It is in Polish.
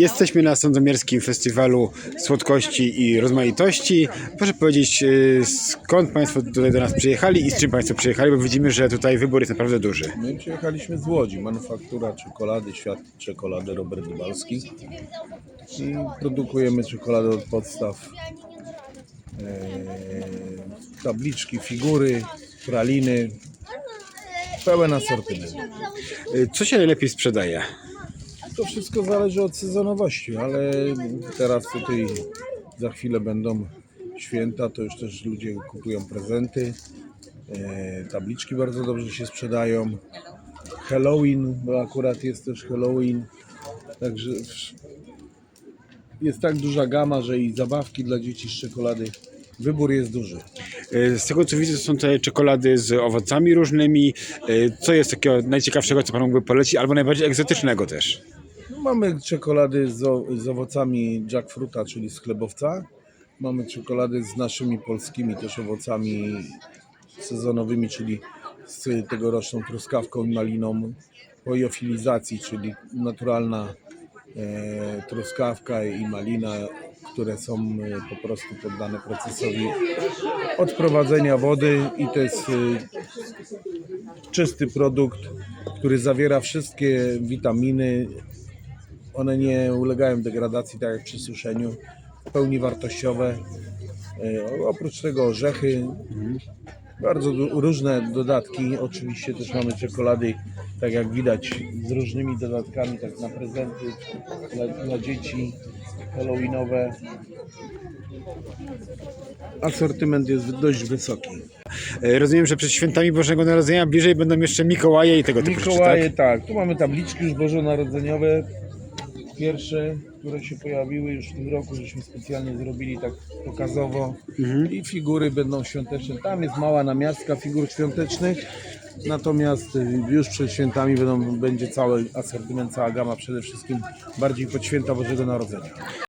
Jesteśmy na Sandomierskim Festiwalu Słodkości i Rozmaitości. Proszę powiedzieć, y, skąd Państwo tutaj do nas przyjechali i z czym Państwo przyjechali, bo widzimy, że tutaj wybór jest naprawdę duży. My przyjechaliśmy z Łodzi, manufaktura czekolady, świat czekolady Robert Dybalski i produkujemy czekoladę od podstaw, e, tabliczki, figury, praliny, pełen asortyment. Y, Co się najlepiej sprzedaje? To wszystko zależy od sezonowości, ale teraz tutaj za chwilę będą święta, to już też ludzie kupują prezenty. E, tabliczki bardzo dobrze się sprzedają. Halloween, bo akurat jest też Halloween. Także jest tak duża gama, że i zabawki dla dzieci z czekolady. Wybór jest duży. Y, Z tego co widzę, są te czekolady z owocami różnymi. Y, Co jest takiego najciekawszego, co Pan mógłby polecić, albo najbardziej egzotycznego też? No, mamy czekolady z, z owocami jackfruta, czyli z chlebowca. Mamy czekolady z naszymi polskimi też owocami sezonowymi, czyli z tegoroczną truskawką i maliną po jofilizacji, czyli naturalna e, truskawka i malina, które są e, po prostu poddane procesowi odprowadzenia wody i to jest e, czysty produkt, który zawiera wszystkie witaminy, one nie ulegają degradacji tak jak przy suszeniu. W pełni wartościowe. E, Oprócz tego orzechy. Bardzo różne dodatki. Oczywiście też mamy czekolady, tak jak widać, z różnymi dodatkami, tak na prezenty dla, dla dzieci halloweenowe. Asortyment jest dość wysoki. Y, Rozumiem, że przed świętami Bożego Narodzenia bliżej będą jeszcze Mikołaje i tego typu rzeczy, Mikołaje, tak? tak. Tu mamy tabliczki już bożonarodzeniowe. Pierwsze, które się pojawiły już w tym roku, żeśmy specjalnie zrobili tak pokazowo. I figury będą świąteczne. Tam jest mała namiastka figur świątecznych. Natomiast y, już przed świętami będą, będzie cały asortyment, cała gama przede wszystkim bardziej pod święta Bożego Narodzenia.